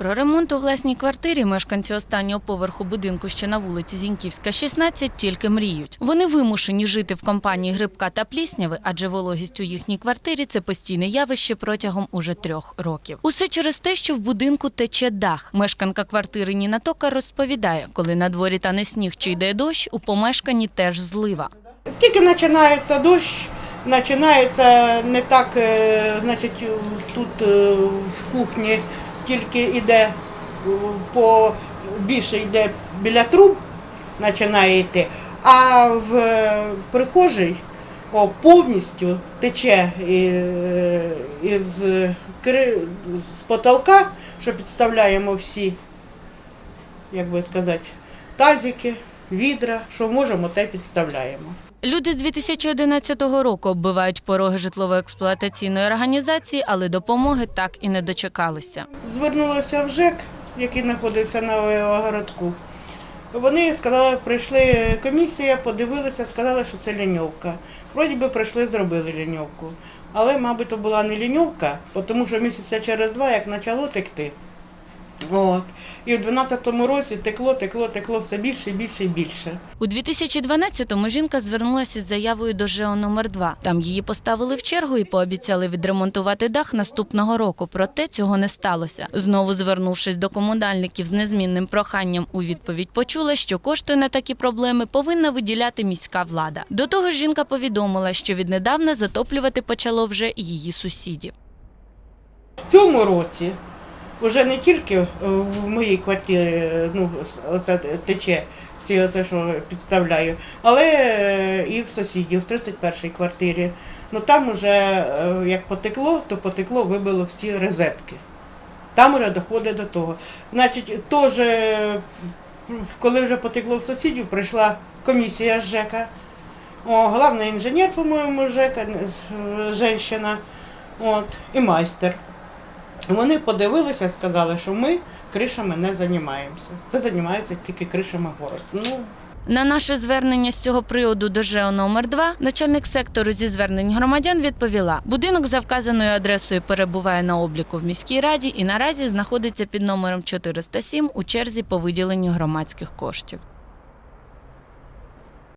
Про ремонт у власній квартирі мешканці останнього поверху будинку, що на вулиці Зіньківська, 16, тільки мріють. Вони вимушені жити в компанії грибка та плісняви, адже вологість у їхній квартирі це постійне явище протягом уже трьох років. Усе через те, що в будинку тече дах. Мешканка квартири Ніна Тока розповідає, коли на дворі тане сніг чи йде дощ, у помешканні теж злива. Тільки починається дощ, починається не так, е, значить, тут е, в кухні тільки йде е, по більше йде біля труб, починає йти, а в е, прихожій о, повністю тече е, із з потолка, що підставляємо всі, як би сказати, тазики, відра, що можемо, те підставляємо. Люди з 2011 року оббивають пороги житлово-експлуатаційної організації, але допомоги так і не дочекалися. Звернулася в ЖЕК, який знаходився на городку. Вони сказали, прийшли комісія, подивилися, сказали, що це ліньовка. Вроді би прийшли, зробили ліньовку. Але, мабуть, то була не ліньовка, тому що місяця через два, як почало текти. От. І в 12-му році текло, текло, текло все більше, більше більше. У 2012-му жінка звернулася з заявою до ЖЕО номер 2 Там її поставили в чергу і пообіцяли відремонтувати дах наступного року. Проте цього не сталося. Знову звернувшись до комунальників з незмінним проханням, у відповідь почула, що кошти на такі проблеми повинна виділяти міська влада. До того ж, жінка повідомила, що віднедавна затоплювати почало вже її сусідів. В цьому році вже не тільки е, в моїй квартирі е, ну, оце тече всі оце, що підставляю, але е, і в сусідів, в 31-й квартирі. Ну там вже як потекло, то потекло, вибило всі розетки. Там вже доходить до того. Значить, теж, коли вже потекло в сусідів, прийшла комісія з ЖЕКа. О, головний інженер, по-моєму, ЖЕКа, от, і майстер. Вони подивилися сказали, що ми кришами не займаємося. Це займаються тільки кришами город. Ну, На наше звернення з цього приводу до ЖЕО номер 2 начальник сектору зі звернень громадян відповіла: будинок за вказаною адресою перебуває на обліку в міській раді і наразі знаходиться під номером 407 у черзі по виділенню громадських коштів.